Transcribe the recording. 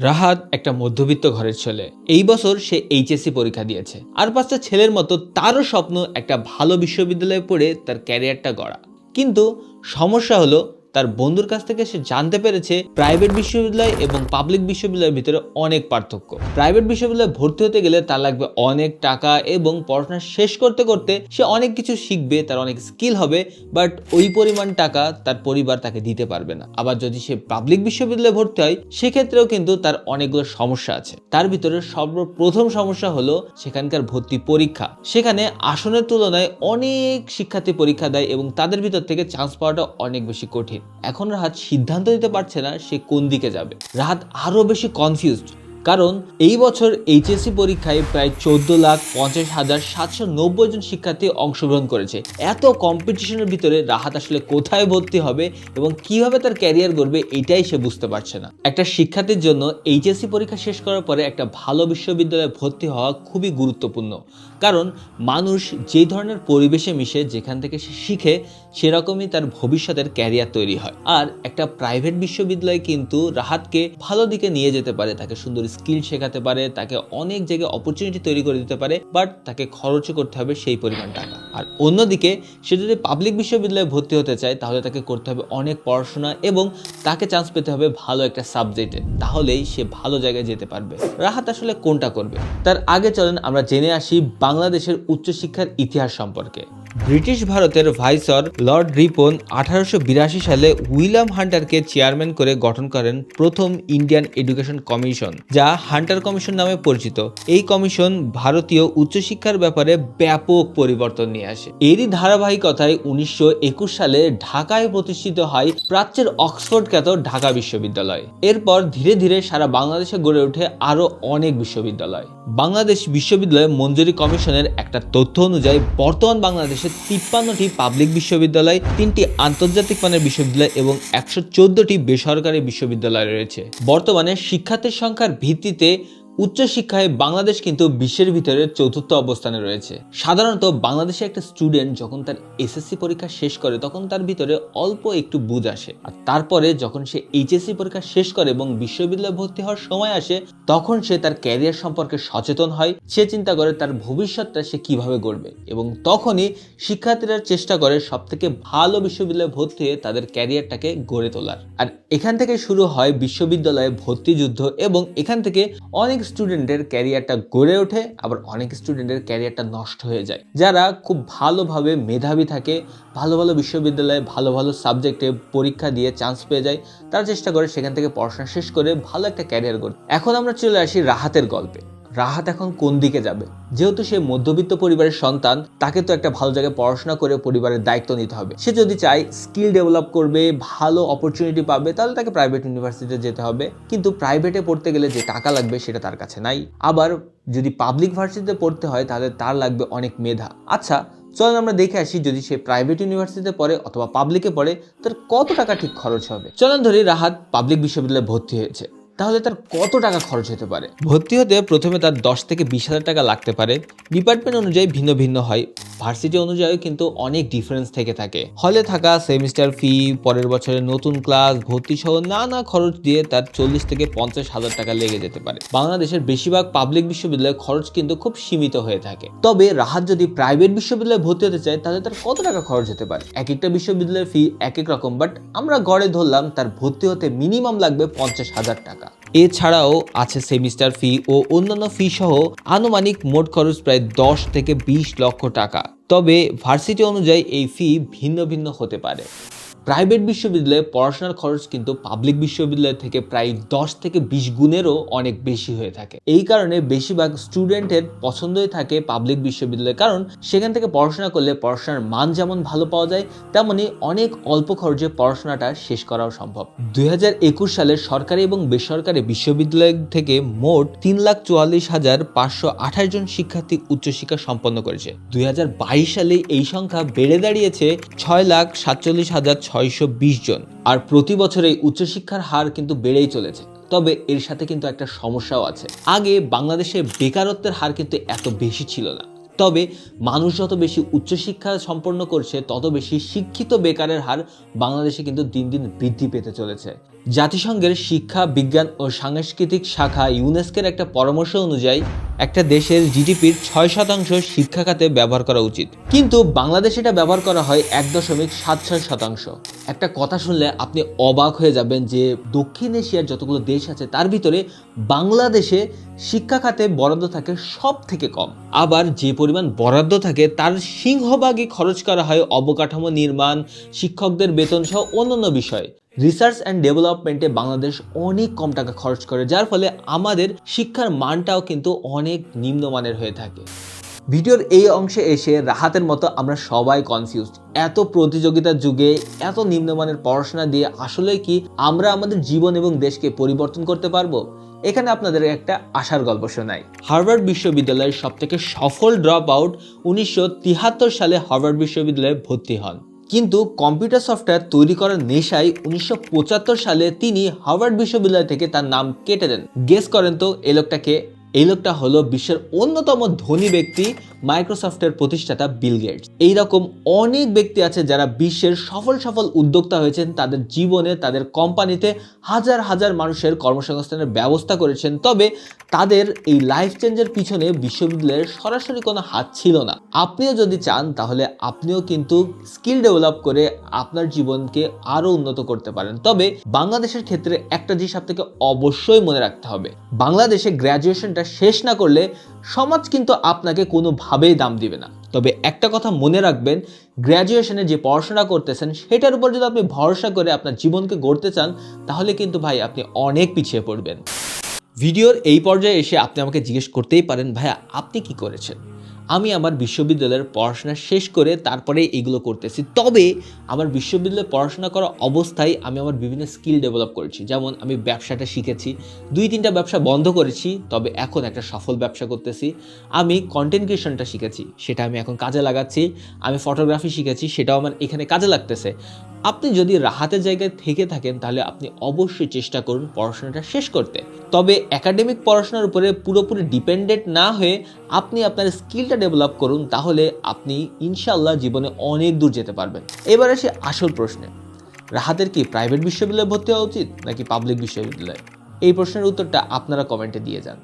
রাহাত একটা মধ্যবিত্ত ঘরের ছেলে। এই বছর সে এইচএসসি পরীক্ষা দিয়েছে। আর পাঁচটা ছেলের মতো তারও স্বপ্ন একটা ভালো বিশ্ববিদ্যালয়ে পড়ে তার ক্যারিয়ারটা গড়া। কিন্তু সমস্যা হলো তার বন্ধুর কাছ থেকে সে জানতে পেরেছে প্রাইভেট বিশ্ববিদ্যালয় এবং পাবলিক বিশ্ববিদ্যালয়ের ভিতরে অনেক পার্থক্য। প্রাইভেট বিশ্ববিদ্যালয়ে ভর্তি হতে গেলে তার লাগবে অনেক টাকা এবং পড়াশোনা শেষ করতে করতে সে অনেক কিছু শিখবে, তার অনেক স্কিল হবে, বাট ওই পরিমাণ টাকা তার পরিবার তাকে দিতে পারবে না। আবার যদি সে পাবলিক বিশ্ববিদ্যালয়ে ভর্তি হয়, সেক্ষেত্রেও কিন্তু তার অনেকগুলো সমস্যা আছে। তার ভিতরে সর্বপ্রথম সমস্যা হলো সেখানকার ভর্তি পরীক্ষা। সেখানে আসনের তুলনায় অনেক শিক্ষার্থী পরীক্ষা দেয় এবং তাদের ভিতর থেকে চান্স পাওয়াটা অনেক বেশি কঠিন। এখন রাহাত সিদ্ধান্ত নিতে পারছে না সে কোন দিকে যাবে। রাহাত আরও বেশি কনফিউজড কারণ এই বছর এইচএসসি পরীক্ষায় প্রায় চোদ্দ লাখ পঞ্চাশ হাজার সাতশো নব্বই জন শিক্ষার্থী অংশগ্রহণ করেছে। এত কম্পিটিশনের ভিতরে রাহাত আসলে কোথায় ভর্তি হবে এবং কীভাবে তার ক্যারিয়ার গড়বে এটাই সে বুঝতে পারছে না। একটা শিক্ষার্থীর জন্য এইচএসসি পরীক্ষা শেষ করার পরে একটা ভালো বিশ্ববিদ্যালয়ে ভর্তি হওয়া খুবই গুরুত্বপূর্ণ। কারণ মানুষ যে ধরনের পরিবেশে মিশে, যেখান থেকে সে শিখে সেরকমই তার ভবিষ্যতের ক্যারিয়ার তৈরি হয়। আর একটা প্রাইভেট বিশ্ববিদ্যালয় কিন্তু রাহাতকে ভালো দিকে নিয়ে যেতে পারে, তাকে সুন্দর স্কিল শেখাতে পারে, তাকে অনেক জায়গায় অপরচুনিটি তৈরি করে দিতে পারে বাট তাকে খরচও করতে হবে সেই পরিমাণ টাকা। আর অন্যদিকে, সে যদি পাবলিক বিশ্ববিদ্যালয়ে ভর্তি হতে চায়, তাহলে তাকে করতে হবে অনেক পড়াশোনা এবং তাকে চান্স পেতে হবে ভালো একটা সাবজেক্টে তাহলেই সে ভালো জায়গায় যেতে পারবে। রাহাত আসলে কোনটা করবে? তার আগে চলেন আমরা জেনে আসি বাংলাদেশের উচ্চশিক্ষার ইতিহাস সম্পর্কে। ব্রিটিশ ভারতের ভাইসর লর্ড রিপন আঠারোশো বিরাশি সালে উইলিয়াম হান্টারকে চেয়ারম্যান করে গঠন করেন প্রথম ইন্ডিয়ান এডুকেশন কমিশন, যা হান্টার কমিশন নামে পরিচিত। এই কমিশন ভারতীয় উচ্চশিক্ষার ব্যাপারে ব্যাপক পরিবর্তন নিয়ে আসে। এরই ধারাবাহিকতায় উনিশশো একুশ সালে ঢাকায় প্রতিষ্ঠিত হয় প্রাচ্যের অক্সফোর্ড খ্যাত ঢাকা বিশ্ববিদ্যালয়। এরপর ধীরে ধীরে সারা বাংলাদেশে গড়ে ওঠে আরও অনেক বিশ্ববিদ্যালয়। বাংলাদেশ বিশ্ববিদ্যালয় মঞ্জুরি কমিশনের একটা তথ্য অনুযায়ী, বর্তমান বাংলাদেশে তিপ্পান্নটি পাবলিক বিশ্ববিদ্যালয়, তিনটি আন্তর্জাতিক মানের বিশ্ববিদ্যালয় এবং একশো বেসরকারি বিশ্ববিদ্যালয় রয়েছে। বর্তমানে শিক্ষার্থীর সংখ্যার ভিত্তিতে উচ্চশিক্ষায় বাংলাদেশ কিন্তু বিশ্বের ভিতরে চতুর্থ অবস্থানে রয়েছে। সাধারণত বাংলাদেশে একটা স্টুডেন্ট যখন তার এসএসসি পরীক্ষা শেষ করে, তখন তার ভিতরে অল্প একটু বুঝ আসে। আর তারপরে যখন সে এইচএসসি পরীক্ষা শেষ করে এবং বিশ্ববিদ্যালয়ে ভর্তি হওয়ার সময় আসে, তখন সে তার ক্যারিয়ার সম্পর্কে সচেতন হয়। সে চিন্তা করে তার ভবিষ্যৎটা সে কীভাবে গড়বে এবং তখনই শিক্ষার্থীরা চেষ্টা করে সব থেকে ভালো বিশ্ববিদ্যালয়ে ভর্তি হয়ে তাদের ক্যারিয়ারটাকে গড়ে তোলার। আর এখান থেকে শুরু হয় বিশ্ববিদ্যালয়ে ভর্তি যুদ্ধ এবং এখান থেকে অনেক স্টুডেন্টের ক্যারিয়ারটা গড়ে ওঠে, আবার অনেক স্টুডেন্টের ক্যারিয়ারটা নষ্ট হয়ে যায়। যারা খুব ভালোভাবে মেধাবী থাকে, ভালো ভালো বিশ্ববিদ্যালয়ে ভালো ভালো সাবজেক্টে পরীক্ষা দিয়ে চান্স পেয়ে যায়, তারা চেষ্টা করে সেখান থেকে পড়াশোনা শেষ করে ভালো একটা ক্যারিয়ার গড়ে এখন আমরা চলে আসি রাহাতের গল্পে। রাহাত এখন কোন দিকে যাবে? যেহেতু সে মধ্যবিত্ত পরিবারের সন্তান, তাকে তো একটা ভালো জায়গায় পড়াশোনা করে পরিবারের দায়িত্ব নিতে হবে। সে যদি চায় স্কিল ডেভেলপ করবে, ভালো অপরচুনিটি পাবে, তাহলে তাকে প্রাইভেট ইউনিভার্সিটিতে যেতে হবে। কিন্তু প্রাইভেটে পড়তে গেলে যে টাকা লাগবে, সেটা তার কাছে নাই। আবার যদি পাবলিক ভার্সিটিতে পড়তে হয়, তাহলে তার লাগবে অনেক মেধা। আচ্ছা চলুন আমরা দেখে আসি যদি সে প্রাইভেট ইউনিভার্সিটিতে পড়ে অথবা পাবলিকে পড়ে, তার কত টাকা ঠিক খরচ হবে? চলুন ধরি রাহাত পাবলিক বিশ্ববিদ্যালয়ে ভর্তি হয়েছে। তাহলে তার কত টাকা খরচ হতে পারে? ভর্তি হতে প্রথমে তার দশ থেকে বিশ হাজার টাকা লাগতে পারে। ডিপার্টমেন্ট অনুযায়ী ভিন্ন ভিন্ন হয়। ভার্সিটি অনুযায়ী কিন্তু অনেক ডিফারেন্স থেকে থাকে। হলে থাকা সেমিস্টার ফি পরের বছরে নতুন ক্লাস ভর্তি সহ নানা খরচ দিয়ে তার চল্লিশ থেকে পঞ্চাশ হাজার টাকা লেগে যেতে পারে। বাংলাদেশের বেশিরভাগ পাবলিক বিশ্ববিদ্যালয়ের খরচ কিন্তু খুব সীমিত হয়ে থাকে। তবে রাহাত যদি প্রাইভেট বিশ্ববিদ্যালয়ে ভর্তি হতে চায়, তাহলে তার কত টাকা খরচ হতে পারে? এক একটা বিশ্ববিদ্যালয়ের ফি এক এক রকম বাট আমরা গড়ে ধরলাম তার ভর্তি হতে মিনিমাম লাগবে পঞ্চাশ হাজার টাকা। এছাড়াও আছে সেমিস্টার ফি ও অন্যান্য ফি সহ আনুমানিক মোট খরচ প্রায় দশ থেকে বিশ লক্ষ টাকা। তবে ভার্সিটি অনুযায়ী এই ফি ভিন্ন ভিন্ন হতে পারে। প্রাইভেট বিশ্ববিদ্যালয়ে পড়াশোনার খরচ কিন্তু পাবলিক বিশ্ববিদ্যালয় থেকে প্রায় দশ থেকে বিশ গুণেরও অনেক বেশি হয়ে থাকে। এই কারণে বেশিরভাগ স্টুডেন্টের পছন্দই থাকে পাবলিক বিশ্ববিদ্যালয়। কারণ সেখান থেকে পড়াশোনা করলে পড়াশোনার মান যেমন ভালো পাওয়া যায়, তেমনি অনেক অল্প খরচে পড়াশোনাটা শেষ করাও সম্ভব। দুই হাজার একুশ সালে সরকারি এবং বেসরকারি বিশ্ববিদ্যালয় থেকে মোট তিন লাখ চুয়াল্লিশ হাজার পাঁচশো আঠাশ জন শিক্ষার্থী উচ্চশিক্ষা সম্পন্ন করেছে। দুই হাজার বাইশ সালে এই সংখ্যা বেড়ে দাঁড়িয়েছে ছয় লাখ সাতচল্লিশ হাজার ছয়শো বিশ জন। আর প্রতি বছর এই উচ্চশিক্ষার হার কিন্তু বেড়েই চলেছে। তবে এর সাথে কিন্তু একটা সমস্যাও আছে। আগে বাংলাদেশে বেকারত্বের হার কিন্তু এত বেশি ছিল না। তবে মানুষ যত বেশি উচ্চশিক্ষা সম্পন্ন করছে, তত বেশি শিক্ষিত বেকারের হার বাংলাদেশে কিন্তু দিন দিন বৃদ্ধি পেতে চলেছে। জাতিসংঘের শিক্ষা, বিজ্ঞান ও সাংস্কৃতিক শাখা ইউনেস্কের একটা পরামর্শ অনুযায়ী একটা দেশের জিডিপির ছয় শতাংশ শিক্ষা খাতে ব্যবহার করা উচিত। কিন্তু বাংলাদেশে এটা ব্যবহার করা হয় এক দশমিক সাত ছয় শতাংশ। একটা কথা শুনলে আপনি অবাক হয়ে যাবেন যে দক্ষিণ এশিয়ার যতগুলো দেশ আছে, তার ভিতরে বাংলাদেশে শিক্ষা খাতে বরাদ্দ থাকে সব থেকে কম। আবার যে পরিমাণ বরাদ্দ থাকে, তার সিংহভাগই খরচ করা হয় অবকাঠামো নির্মাণ, শিক্ষকদের বেতন সহ অন্যান্য বিষয়। রিসার্চ অ্যান্ড ডেভেলপমেন্টে বাংলাদেশ অনেক কম টাকা খরচ করে, যার ফলে আমাদের শিক্ষার মানটাও কিন্তু অনেক নিম্নমানের হয়ে থাকে। ভিডিওর এই অংশে এসে রাহাতের মতো আমরা সবাই কনফিউজ এত প্রতিযোগিতার যুগে, এত নিম্নমানের পড়াশোনা দিয়ে আসলে কি আমরা আমাদের জীবন এবং দেশকে পরিবর্তন করতে পারব? এখানে আপনাদের একটা আশার গল্প শোনাই। হার্ভার্ড বিশ্ববিদ্যালয়ের সবথেকে সফল ড্রপ আউট উনিশশো সালে হার্ভার্ড বিশ্ববিদ্যালয়ে ভর্তি হন। কিন্তু কম্পিউটার সফটওয়্যার তৈরি করার নেশায় উনিশশো পঁচাত্তর সালে তিনি হার্ভার্ড বিশ্ববিদ্যালয় থেকে তার নাম কেটে দেন। গেস করেন তো, এই লোকটাকে, এই লোকটা হলো বিশ্বের অন্যতম ধনী ব্যক্তি মাইক্রোসফটের প্রতিষ্ঠাতা বিল গেটস। এইরকম অনেক ব্যক্তি আছে যারা বিশ্বের সফল সফল উদ্যোক্তা হয়েছেন, তাদের জীবনে, তাদের কোম্পানিতে হাজার হাজার মানুষের কর্মসংস্থানের ব্যবস্থা করেছেন। তবে তাদের এই লাইফ চেঞ্জের পিছনে বিশ্ববিদ্যালয়ের সরাসরি কোনো হাত ছিল না। আপনিও যদি চান, তাহলে আপনিও কিন্তু স্কিল ডেভেলপ করে আপনার জীবনকে আরও উন্নত করতে পারেন। তবে বাংলাদেশের ক্ষেত্রে একটা জিনিস আপনাকে অবশ্যই মনে রাখতে হবে। বাংলাদেশে গ্র্যাজুয়েশনটা শেষ না করলে সমাজ কিন্তু আপনাকে কোনোভাবেই দাম দিবে না। তবে একটা কথা মনে রাখবেন গ্র্যাজুয়েশনে যে পড়াশোনা করতেছেন, সেটার উপর যদি আপনি ভরসা করে আপনার জীবনকে গড়তে চান, তাহলে কিন্তু ভাই আপনি অনেক পিছিয়ে পড়বেন। ভিডিওর এই পর্যায়ে এসে আপনি আমাকে জিজ্ঞেস করতেই পারেন, ভাইয়া, আপনি কি করেছেন? আমি আমার বিশ্ববিদ্যালয়ের পড়াশোনা শেষ করে তারপরে এইগুলো করতেছি। তবে আমার বিশ্ববিদ্যালয়ে পড়াশোনা করা অবস্থায় আমি আমার বিভিন্ন স্কিল ডেভেলপ করেছি। যেমন আমি ব্যবসাটা শিখেছি, দুই তিনটা ব্যবসা বন্ধ করেছি, তবে এখন একটা সফল ব্যবসা করতেছি। আমি কন্টেন্ট ক্রিয়েশনটা শিখেছি, সেটা আমি এখন কাজে লাগাচ্ছি। আমি ফটোগ্রাফি শিখেছি, সেটাও আমার এখানে কাজে লাগতেছে। আপনি যদি রাহাতের জায়গায় থেকে থাকেন, তাহলে আপনি অবশ্যই চেষ্টা করুন পড়াশোনাটা শেষ করতে। তবে একাডেমিক পড়াশোনার উপরে পুরোপুরি ডিপেন্ডেন্ট না হয়ে আপনি আপনার স্কিলটা ডেভেলপ করুন, তাহলে আপনি ইনশাল্লাহ জীবনে অনেক দূর যেতে পারবেন। এবার আসে আসল প্রশ্নে। রাহাতের কি প্রাইভেট বিশ্ববিদ্যালয়ে ভর্তি হওয়া উচিত, নাকি পাবলিক বিশ্ববিদ্যালয়ে? এই প্রশ্নের উত্তরটা আপনারা কমেন্টে দিয়ে যান।